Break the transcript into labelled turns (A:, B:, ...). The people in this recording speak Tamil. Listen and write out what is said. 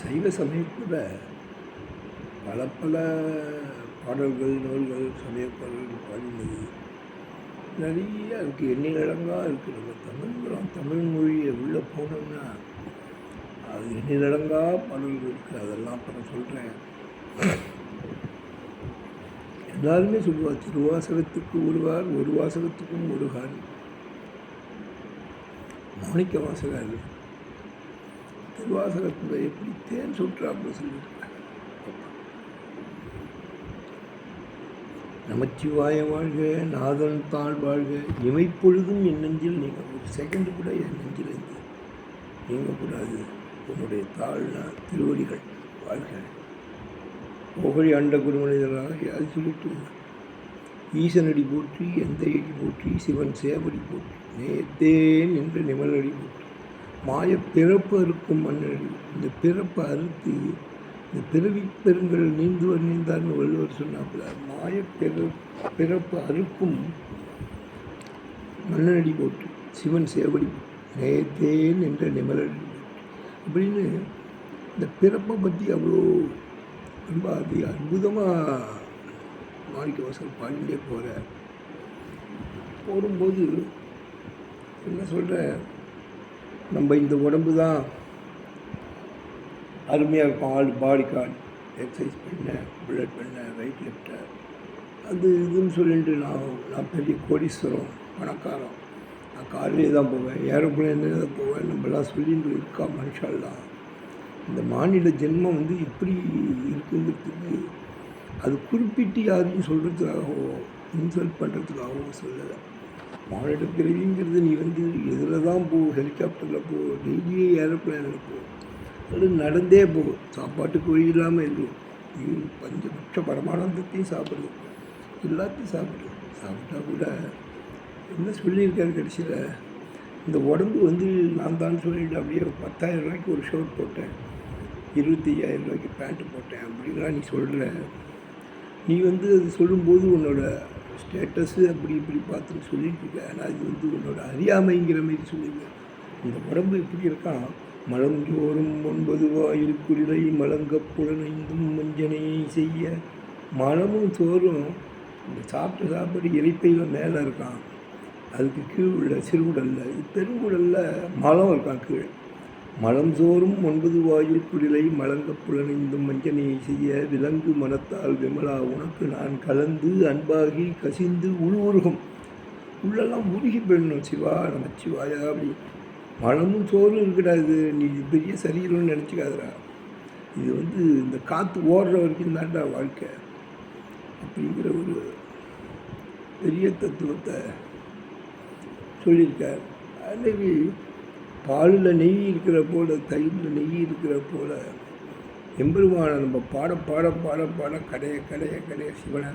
A: சைவ சமயத்தில் பல பல பாடல்கள் நூல்கள் சமய பாடல்கள் பாடினது நிறைய இருக்குது எண்ணிலடங்காக இருக்குது நம்ம தமிழ்ங்கிறோம் தமிழ் மொழியை உள்ளே போனோம்னா அது எண்ணிலடங்கா பாடல்கள் இருக்குது அதெல்லாம் அப்புறம் சொல்கிறேன் எல்லாருமே சொல்லுவார் திருவாசகத்துக்கு ஒருவார் ஒரு வாசகத்துக்கும் ஒரு மௌனிக்க மாணிக்க வாசகர். திருவாசகத்தில் எப்படி தேன் சுற்றாப்புல சொல்லியிருக்கிறார் நமச்சிவாய வாழ்க நாதன் தாழ் வாழ்க. இமைப்பொழுதும் என் நெஞ்சில் நீங்கள் ஒரு செகண்ட் கூட என் நெஞ்சில் இருந்து நீங்கக்கூடாது. உன்னுடைய தாழ்னா திருவடிகள் வாழ்க. புகழி அண்ட குருமனிதராக அது சொல்லிட்டு ஈசனடி போற்றி எந்த அடி போற்றி சிவன் சேவடி போற்றி நேத்தேன் என்று நிமலடி போற்றி. மாய பிறப்பு அறுக்கும் மன்னடி இந்த பிறப்பை அறுத்து இந்த பிறவி பெருங்கள் நீந்துவர் நீந்தார்னு வள்ளுவர் சொன்னாப்புல மாய பிற பிறப்பு அறுக்கும் மன்னனடி போட்டு சிவன் சேவடி நேத்தேன் என்ற நிமலடி அப்படின்னு இந்த பிறப்பை பற்றி அவ்வளோ ரொம்ப அது அற்புதமாக மாணிக்க வாசல் பாடிட்டே போகிறார் போகும்போது என்ன சொல்கிற நம்ம இந்த உடம்பு தான் அருமையாக இருக்கும். ஆள் பாடி கார்டு எக்ஸசைஸ் பண்ண புல்லட் பண்ண வெயிட் லெஃப்ட்டை அது இதுன்னு சொல்லிட்டு நான் நான் பெரிய கோடீஸ்வரம் பணக்காரம் நான் கார்லேயே தான் போவேன். ஏரோப்ளைன்லேயே தான் போவேன். நம்மளாம் சொல்லிட்டு இருக்கா மனுஷாலாம் இந்த மாநில ஜென்மம் வந்து எப்படி இருக்குங்கிறதுக்கு அது குறிப்பிட்டு யாரையும் சொல்கிறதுக்காகவோ இன்சல்ட் பண்ணுறதுக்காகவோ சொல்லலை. மாநில பிறவிங்கிறது நீ வந்து எதில் தான் போ ஹெலிகாப்டரில் போ டெய்லி ஏரோப்ளேனில் போ. அது நடந்தே போ. சாப்பாட்டுக்கு வழி இல்லாமல் இருக்கும் நீ பஞ்சபட்ச பரமானந்தத்தையும் சாப்பிடு. எல்லாத்தையும் சாப்பிடு. சாப்பிட்டா கூட என்ன சொல்லியிருக்காரு கடைசியில்? இந்த உடம்பு வந்து நான் தான் சொல்லிட்டு அப்படியே பத்தாயிரம் ரூபாய்க்கு ஒரு ஷர்ட் போட்டேன். இருபத்தி ஐயாயிரம் ரூபாய்க்கு பேண்ட்டு போட்டேன். அப்படின்லாம் நீ சொல்கிற நீ வந்து அது சொல்லும்போது உன்னோட ஸ்டேட்டஸு அப்படி இப்படி பார்த்துன்னு சொல்லிட்டு இருக்க. ஆனால் இது வந்து உன்னோட அறியாமைங்கிற மாதிரி சொல்லுங்க. இந்த உடம்பு எப்படி இருக்கான் மலங்கோறும் ஒன்பது வாயில் குளிரை மலங்க புலனைந்தும் மஞ்சனை செய்ய. மலமும் சோறும் இந்த சாப்பிட்டு சாப்பிட்டு இறைப்பையில் மேலே இருக்கான். அதுக்கு கீழ் உள்ள சிறுகுடலில் பெருங்குடலில் மலம் இருக்கான் கீழே. மலம் சோறும் ஒன்பது வாயில் குடிலை மலங்க புலனைந்தும் வஞ்சனையை செய்ய விலங்கு மனத்தால் விமலா உனக்கு நான் கலந்து அன்பாகி கசிந்து உள்வுருகும் உள்ளெல்லாம் உருகி போயிடணும் சிவா நம்ம சிவாயா அப்படி மலமும் சோறும் இருக்கடாது நீ பெரிய சரீரம்னு நினச்சிக்காதடா. இது வந்து இந்த காற்று ஓடுற வரைக்கும் தாண்டா வாழ்க்கை. அப்படிங்கிற ஒரு பெரிய தத்துவத்தை சொல்லியிருக்கார். அன்னைக்கு பாலில் நெய் இருக்கிற போல் தயிரில் நெய் இருக்கிற போல் எம்பெருமானை நம்ம பாட பாட பாட பாட கடைய கடைய கடைய சிவனை